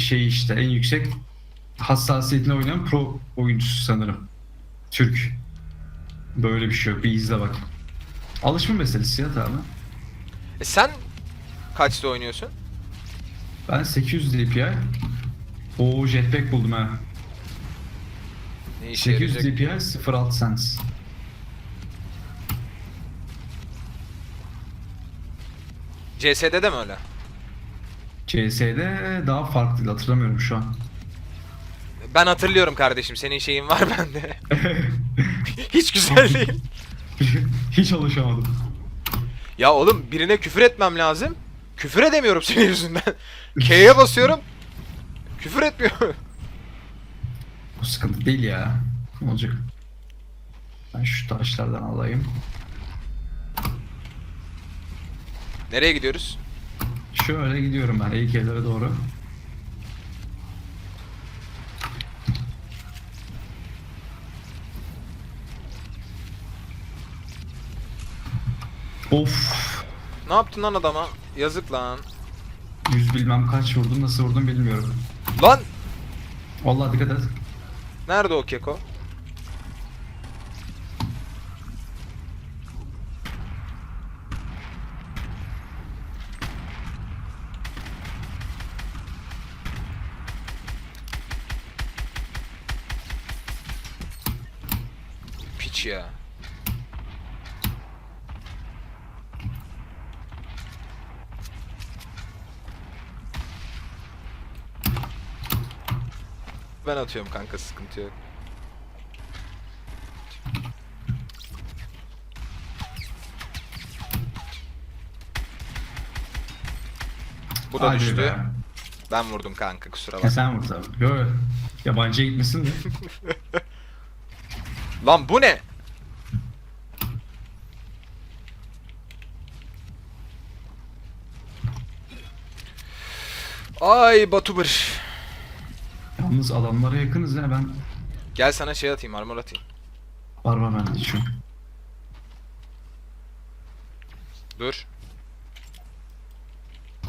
şey işte en yüksek hassasiyetini oynayan pro oyuncusu sanırım. Türk. Böyle bir şey yok. Bir izle bak. Alışma meselesi ya tamam. E sen kaçta oynuyorsun? Ben 800 DPI. O jetpack buldum ha. Ne işe 800 yarayacak? DPI 06 cents. CS'de de mi öyle? CS'de daha farklı hatırlamıyorum şu an. Ben hatırlıyorum kardeşim senin şeyin var bende. Hiç güzel değil. Hiç alışamadım. Ya oğlum birine küfür etmem lazım. Küfür edemiyorum senin yüzünden. K'ye basıyorum. Küfür etmiyor. Bu sıkıntı değil ya. Ne olacak? Ben şu taşlardan alayım. Nereye gidiyoruz? Şöyle gidiyorum ben heykellere doğru. Of. Ne yaptın lan adama? Yazık lan. Yüz bilmem kaç vurdum nasıl vurdum bilmiyorum. Lan! Vallahi dikkat et. Nerede o keko? Piç ya. Ben atıyorum kanka sıkıntı yok. Bu da Hadi düştü. be. Ben vurdum kanka kusura bakma. sen vur tabii. Yo, yabancıya gitmesin de. Lan bu ne? Ay Batubır. Yalnız adamlara yakınız ya ben. Gel sana şey atayım armor atayım. Var var bende şu. Dur.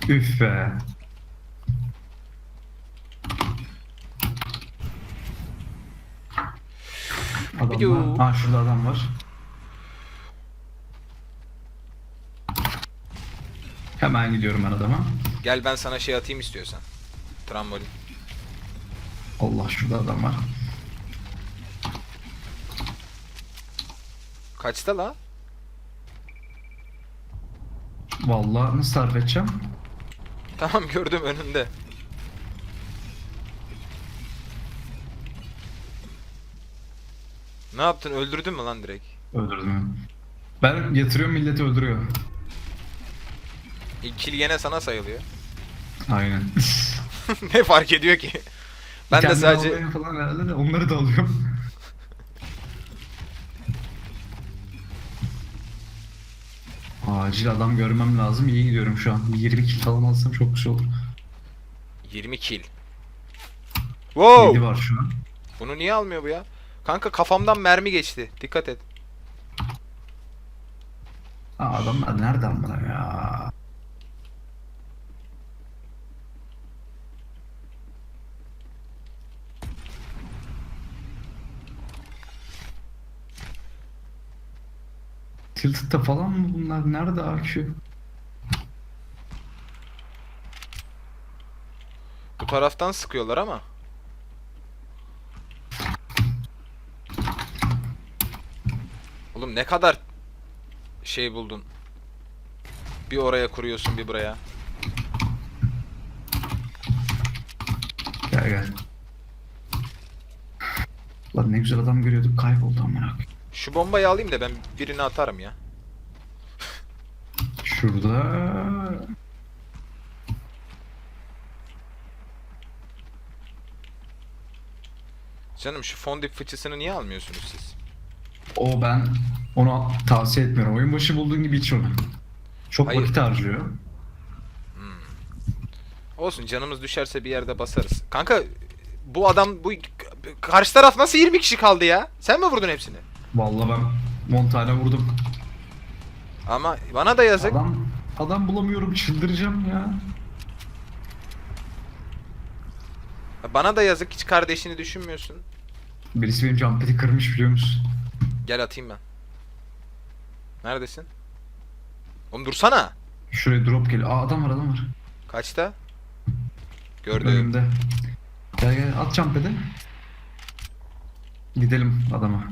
Üf be. Adam var. Ha şurada adam var. Hemen gidiyorum ben adama. Gel ben sana şey atayım istiyorsan. Trambolin. Allah şurada adam var. Kaçta la? Vallahi nasıl tarif edeceğim? Tamam gördüm önünde. Ne yaptın? Öldürdün mü lan direkt? Öldürdüm. Ben yatırıyorum milleti öldürüyor. Kill gene sana sayılıyor. Aynen. ne fark ediyor ki? Ben de Kendimi sadece almaya falan herhalde de onları da alıyorum. Acil adam görmem lazım. İyi gidiyorum şu an. Bir 20 kill falan alsam çok güzel olur. 20 kill. 7 Wow! var şu an. Bunu niye almıyor bu ya? Kanka kafamdan mermi geçti. Dikkat et. Aa, adamlar nereden bana ya? Tilted'da falan mı bunlar? Nerede AQ? Bu taraftan sıkıyorlar ama. Oğlum ne kadar şey buldun. Bir oraya kuruyorsun bir buraya. Gel gel. Lan ne güzel adam görüyorduk kayboldu amına koyayım. Şu bombayı alayım da ben birini atarım ya. Şurada Canım şu fondip fıçısını niye almıyorsunuz siz? o ben onu tavsiye etmiyorum. Oyun başı bulduğun gibi iç onu. Çok Hayır. vakit harcıyor. Olsun canımız düşerse bir yerde basarız. Kanka bu adam bu karşı taraf nasıl 20 kişi kaldı ya? Sen mi vurdun hepsini? Vallahi ben 10 tane vurdum. Ama bana da yazık. Adam adam bulamıyorum çıldıracağım ya. Bana da yazık hiç kardeşini düşünmüyorsun. Birisi benim jumpet'i kırmış biliyor musun? Gel atayım ben. Neredesin? Oğlum dursana. Şuraya drop geliyor. Aa adam var adam var. Kaçta? Gördüm. Önümde. Gel gel at jumpet'i. Gidelim adama.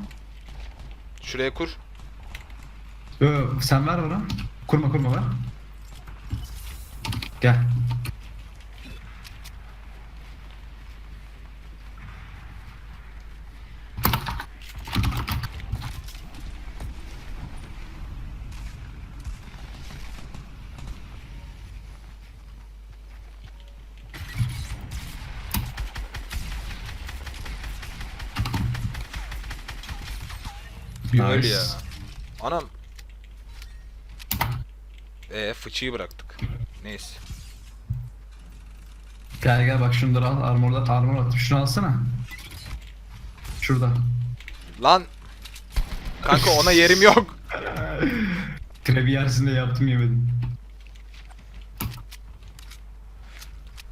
Şuraya kur. Yo, sen ver bana. Kurma kurma ver. Gel. Nice. ya. Anam. Ee fıçıyı bıraktık. Neyse. Gel gel bak şunları al. Armorda armor attım. Şunu alsana. Şurada. Lan. Kanka ona yerim yok. Trevi yersinde yaptım yemedim.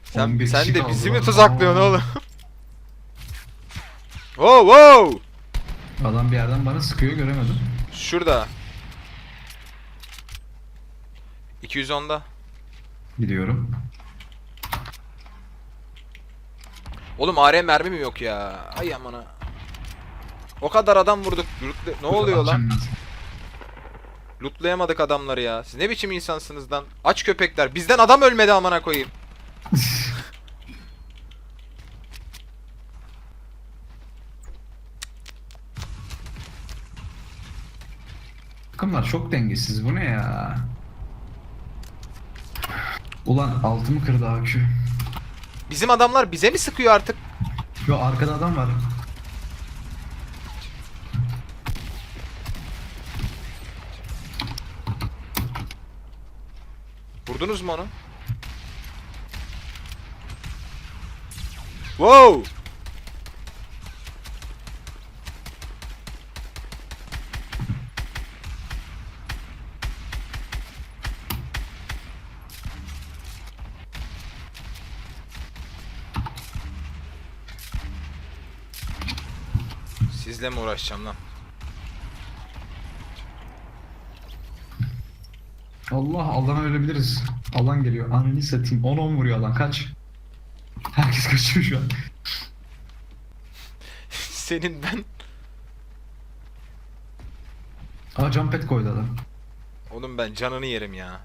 Sen, 11 sen kişi de kaldı bizi lan. mi tuzaklıyorsun Aa. oğlum? wow wow. Adam bir yerden bana sıkıyor göremedim. Şurada. 210'da. Gidiyorum. Oğlum AR mermi mi yok ya? Ay amına. O kadar adam vurduk. Loot- Ne oluyor lan? Lootlayamadık adamları ya. Siz ne biçim insansınız lan? Aç köpekler. Bizden adam ölmedi amına koyayım. Takımlar çok dengesiz. Bu ne ya? Ulan altımı kırdı AQ. Bizim adamlar bize mi sıkıyor artık? Yo arkada adam var. Vurdunuz mu onu? Wow! Sizle mi uğraşacağım lan? Allah Allah'ına ölebiliriz. Alan geliyor. Ananı satayım. 10-10 vuruyor alan. Kaç. Herkes kaçıyor şu an. Senin ben... Aa jump pad koydu adam. Oğlum ben canını yerim ya.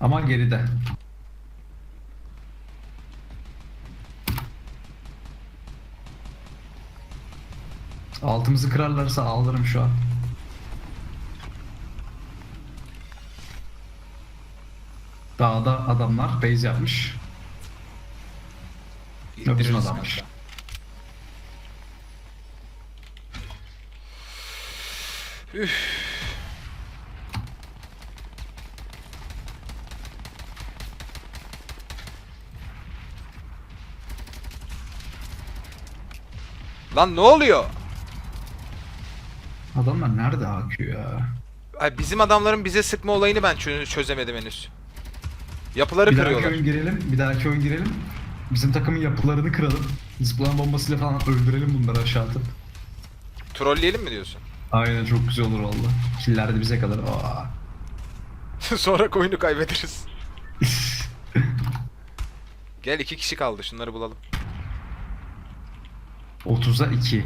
Ama geride. Altımızı kırarlarsa alırım şu an. Dağda adamlar base yapmış. adammış. kanka. Üf. Lan ne oluyor? Adamlar nerede AQ ya? Ay bizim adamların bize sıkma olayını ben çö- çözemedim henüz. Yapıları Bir dahaki kırıyorlar. oyun girelim. Bir dahaki oyun girelim. Bizim takımın yapılarını kıralım. Zıplayan bombasıyla falan öldürelim bunları aşağı atıp. Trolleyelim mi diyorsun? Aynen çok güzel olur valla. Killer de bize kalır. Aa. Sonra oyunu kaybederiz. Gel iki kişi kaldı şunları bulalım. 30'a 2.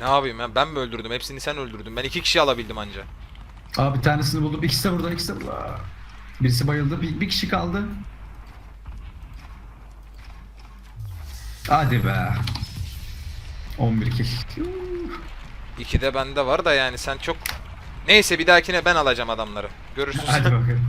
Ne yapayım ya ben mi öldürdüm? Hepsini sen öldürdün. Ben iki kişi alabildim anca. Aa bir tanesini buldum. İkisi de burada, ikisi de burada. Birisi bayıldı. Bir, bir kişi kaldı. Hadi be. 11 kill. İki de bende var da yani sen çok... Neyse bir dahakine ben alacağım adamları. Görürsün. Hadi bakalım.